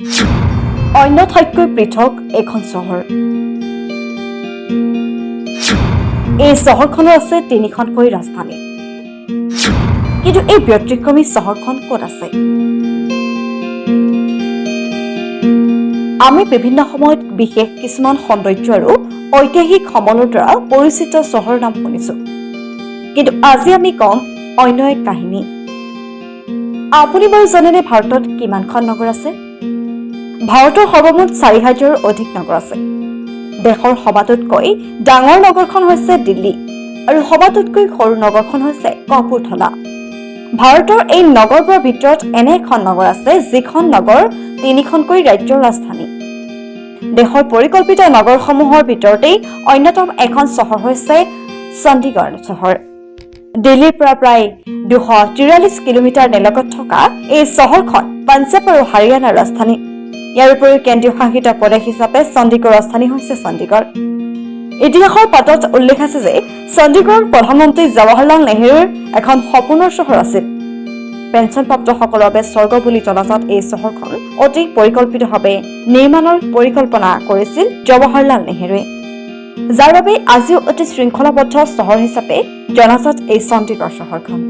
অন্য ঠাইতকৈ পৃথক এখন চহৰ। এই চহৰখনৰ আছে তিনিখনকৈ ৰাজধানী। কিন্তু এই ব্যতিক্ৰমী চহৰখন ক'ত আছে? আমি বিভিন্ন সময়ত বিশেষ কিছুমান সৌন্দৰ্য আৰু ঐতিহাসিক সমলৰ দ্বাৰা পৰিচিত চহৰৰ নাম শুনিছো। কিন্তু আজি আমি কম অন্য এক কাহিনী। আপুনি বাৰু জানেনে ভাৰতত কিমানখন নগৰ আছে? ভাৰতৰ সৰ্বমুঠ চাৰি হাজাৰৰ অধিক নগৰ আছে। দেশৰ সবাতোতকৈ ডাঙৰ নগৰখন হৈছে দিল্লী আৰু সবাতোতকৈ সৰু নগৰখন হৈছে কপুৰথলা ভাৰতৰ এই নগৰবোৰৰ ভিতৰত এনে এখন নগৰ আছে যিখন নগৰ তিনিখনকৈ ৰাজ্যৰ ৰাজধানী। দেশৰ পৰিকল্পিত নগৰসমূহৰ ভিতৰতেই অন্যতম এখন চহৰ হৈছে চণ্ডীগড় চহৰ। দিল্লীৰ পৰা প্ৰায় দুশ তিৰাল্লিছ কিলোমিটাৰ নিলগত থকা এই চহৰখন পাঞ্জাৱ আৰু হাৰিয়ানাৰ ৰাজধানী। ইয়াৰ উপৰিও কেন্দ্ৰীয় শাসিত প্ৰদেশ হিচাপে চণ্ডীগড় ৰাজধানী হৈছে চণ্ডীগড়। ইতিহাসৰ পাতত উল্লেখ আছে যে চণ্ডীগড় প্ৰধানমন্ত্ৰী জৱাহৰলাল নেহৰুৰ এখন সপোনৰ চহৰ আছিল। পেঞ্চনপ্ৰাপ্তসকলৰ বাবে স্বৰ্গ বুলি জনাজাত এই চহৰখন অতি পৰিকল্পিতভাৱে নিৰ্মাণৰ পৰিকল্পনা কৰিছিল জৱাহৰলাল নেহৰুৱে। যাৰ বাবে আজিও অতি শৃংখলাবদ্ধ চহৰ হিচাপে জনাজাত এই চণ্ডীগড় চহৰখন।